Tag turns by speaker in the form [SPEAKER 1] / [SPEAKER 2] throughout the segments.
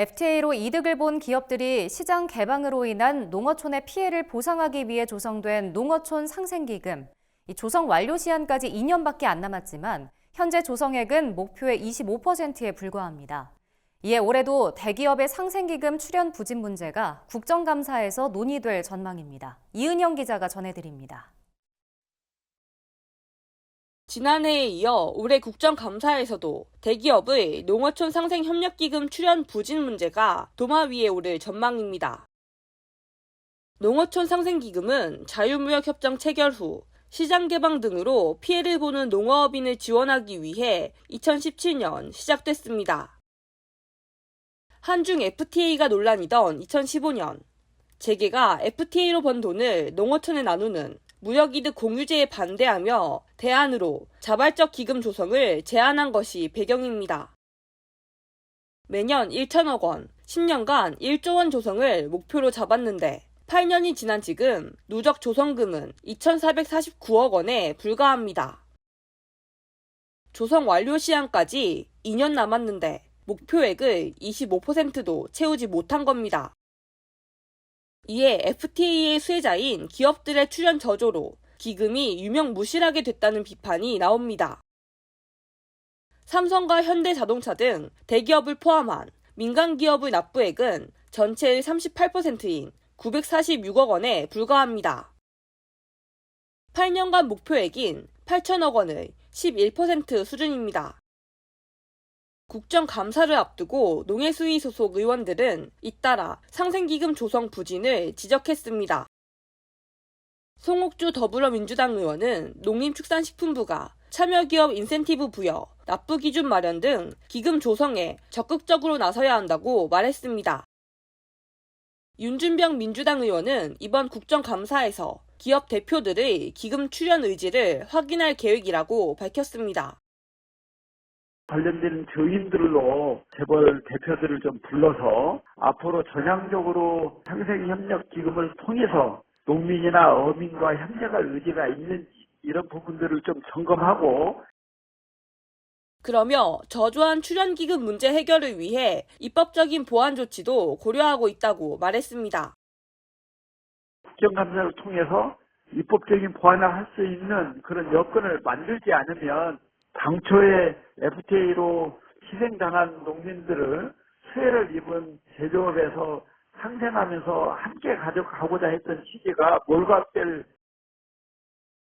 [SPEAKER 1] FTA로 이득을 본 기업들이 시장 개방으로 인한 농어촌의 피해를 보상하기 위해 조성된 농어촌 상생기금. 이 조성 완료 시한까지 2년밖에 안 남았지만 현재 조성액은 목표의 25%에 불과합니다. 이에 올해도 대기업의 상생기금 출연 부진 문제가 국정감사에서 논의될 전망입니다. 이은영 기자가 전해드립니다.
[SPEAKER 2] 지난해에 이어 올해 국정감사에서도 대기업의 농어촌 상생 협력기금 출연 부진 문제가 도마 위에 오를 전망입니다. 농어촌 상생기금은 자유무역협정 체결 후 시장 개방 등으로 피해를 보는 농어업인을 지원하기 위해 2017년 시작됐습니다. 한중 FTA가 논란이던 2015년 재계가 FTA로 번 돈을 농어촌에 나누는 무역이득 공유제에 반대하며 대안으로 자발적 기금 조성을 제안한 것이 배경입니다. 매년 1천억 원, 10년간 1조 원 조성을 목표로 잡았는데 8년이 지난 지금 누적 조성금은 2,449억 원에 불과합니다. 조성 완료 시한까지 2년 남았는데 목표액을 25%도 채우지 못한 겁니다. 이에 FTA의 수혜자인 기업들의 출연 저조로 기금이 유명 무실하게 됐다는 비판이 나옵니다. 삼성과 현대자동차 등 대기업을 포함한 민간 기업의 납부액은 전체의 38%인 946억 원에 불과합니다. 8년간 목표액인 8천억 원의 11% 수준입니다. 국정감사를 앞두고 농해수위 소속 의원들은 잇따라 상생기금 조성 부진을 지적했습니다. 송옥주 더불어민주당 의원은 농림축산식품부가 참여기업 인센티브 부여, 납부 기준 마련 등 기금 조성에 적극적으로 나서야 한다고 말했습니다. 윤준병 민주당 의원은 이번 국정감사에서 기업 대표들의 기금 출연 의지를 확인할 계획이라고 밝혔습니다.
[SPEAKER 3] 관련된 저인들로 재벌 대표들을 좀 불러서 앞으로 전향적으로 상생협력기금을 통해서 농민이나 어민과 협력할 의지가 있는지 이런 부분들을 좀 점검하고
[SPEAKER 2] 그러며 저조한 출연기금 문제 해결을 위해 입법적인 보완 조치도 고려하고 있다고 말했습니다.
[SPEAKER 3] 국정감사를 통해서 입법적인 보완을 할 수 있는 그런 여건을 만들지 않으면 당초에 FTA로 희생당한 농민들을 수혜를 입은 제조업에서 상생하면서 함께 가져가고자 했던 취지가 몰각될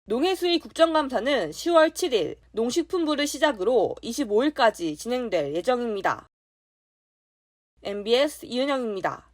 [SPEAKER 2] 농해수위 국정감사는 10월 7일 농식품부를 시작으로 25일까지 진행될 예정입니다. MBS 이은영입니다.